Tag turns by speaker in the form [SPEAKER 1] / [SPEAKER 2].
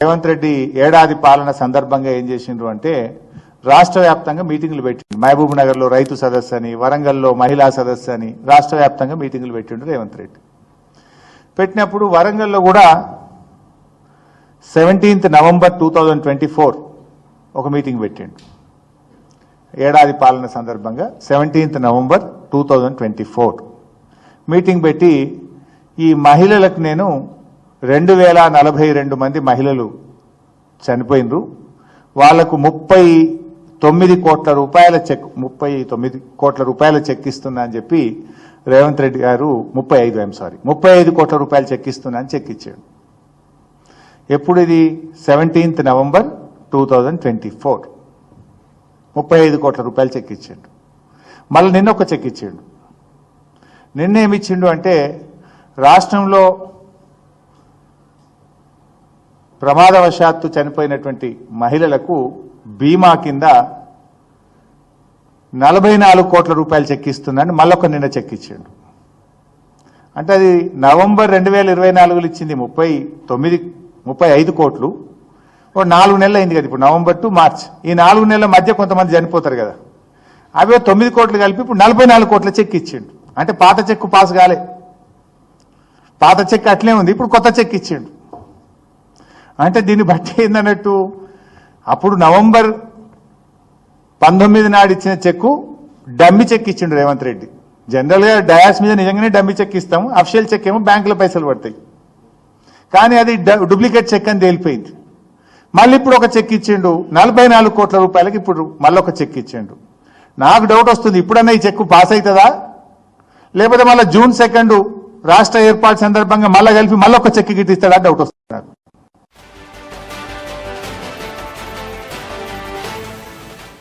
[SPEAKER 1] రేవంత్ రెడ్డి ఏడాది పాలన సందర్భంగా ఏం చేసిండ్రు అంటే రాష్ట్ర వ్యాప్తంగా మీటింగులు పెట్టిండు. మహబూబ్ నగర్లో రైతు సదస్సు అని వరంగల్లో మహిళా సదస్సు అని రాష్ట్ర వ్యాప్తంగా మీటింగులు పెట్టిండు రేవంత్ రెడ్డి. పెట్టినప్పుడు వరంగల్లో కూడా seventeenth November two thousand twenty four ఒక మీటింగ్ పెట్టిండు. ఏడాది పాలన సందర్భంగా seventeenth November two twenty four. Meeting పెట్టి ఈ మహిళలకు నేను రెండు వేల నలభై రెండు మంది మహిళలు చనిపోయినరు. వాళ్ళకు ముప్పై తొమ్మిది కోట్ల రూపాయల చెక్ ముప్పై తొమ్మిది కోట్ల రూపాయల చెక్ ఇస్తున్నా అని చెప్పి రేవంత్ రెడ్డి గారు ముప్పై ఐదు ఐఎమ్ సారీ ముప్పై ఐదు కోట్ల రూపాయలు చెక్ ఇస్తున్నా అని చెక్ ఇచ్చాడు. ఎప్పుడు ఇది? Seventeenth November two thousand twenty four. ముప్పై ఐదు కోట్ల రూపాయలు చెక్ ఇచ్చాడు. మళ్ళీ నిన్న ఒక చెక్ ఇచ్చాడు. నిన్న ఏమి ఇచ్చిండు అంటే రాష్ట్రంలో ప్రమాదవశాత్తు చనిపోయినటువంటి మహిళలకు బీమా కింద నలభై నాలుగు కోట్ల రూపాయలు చెక్ మళ్ళొక నిన్న చెక్కిచ్చాడు. అంటే అది నవంబర్ రెండు వేల ఇరవై నాలుగులో ఇచ్చింది ముప్పై తొమ్మిది ముప్పై ఐదు కోట్లు. ఓ నాలుగు నెలలు అయింది కదా ఇప్పుడు నవంబర్ టు మార్చ్. ఈ నాలుగు నెలల మధ్య కొంతమంది చనిపోతారు కదా. అవి తొమ్మిది కోట్లు కలిపి ఇప్పుడు నలభై నాలుగు కోట్ల చెక్ ఇచ్చిండు అంటే పాత చెక్కు పాస్ కాలే. పాత చెక్ అట్లే ఉంది ఇప్పుడు కొత్త చెక్ ఇచ్చిండు అంటే దీన్ని బట్టి ఏందన్నట్టు? అప్పుడు నవంబర్ పంతొమ్మిది నాడు ఇచ్చిన చెక్కు డమ్మి చెక్ ఇచ్చిండు రేవంత్ రెడ్డి. జనరల్గా డయాస్ మీద నిజంగానే డమ్మి చెక్ ఇస్తాము అఫిషియల్ చెక్ ఏమో బ్యాంకులో పైసలు పడతాయి. కానీ అది డ- డూప్లికేట్ చెక్ అని తేలిపోయింది. మళ్ళీ ఇప్పుడు ఒక చెక్ ఇచ్చిండు నలభై నాలుగు కోట్ల రూపాయలకి ఇప్పుడు మళ్ళీ ఒక చెక్ ఇచ్చిండు. నాకు డౌట్ వస్తుంది ఇప్పుడన్నా ఈ చెక్కు పాస్ అవుతుందా లేకపోతే మళ్ళీ జూన్ సెకండ్ రాష్ట్ర ఏర్పాటు సందర్భంగా మళ్ళీ కలిపి మళ్ళీ ఒక చెక్ గిట్టిస్తాడా? డౌట్ వస్తుంది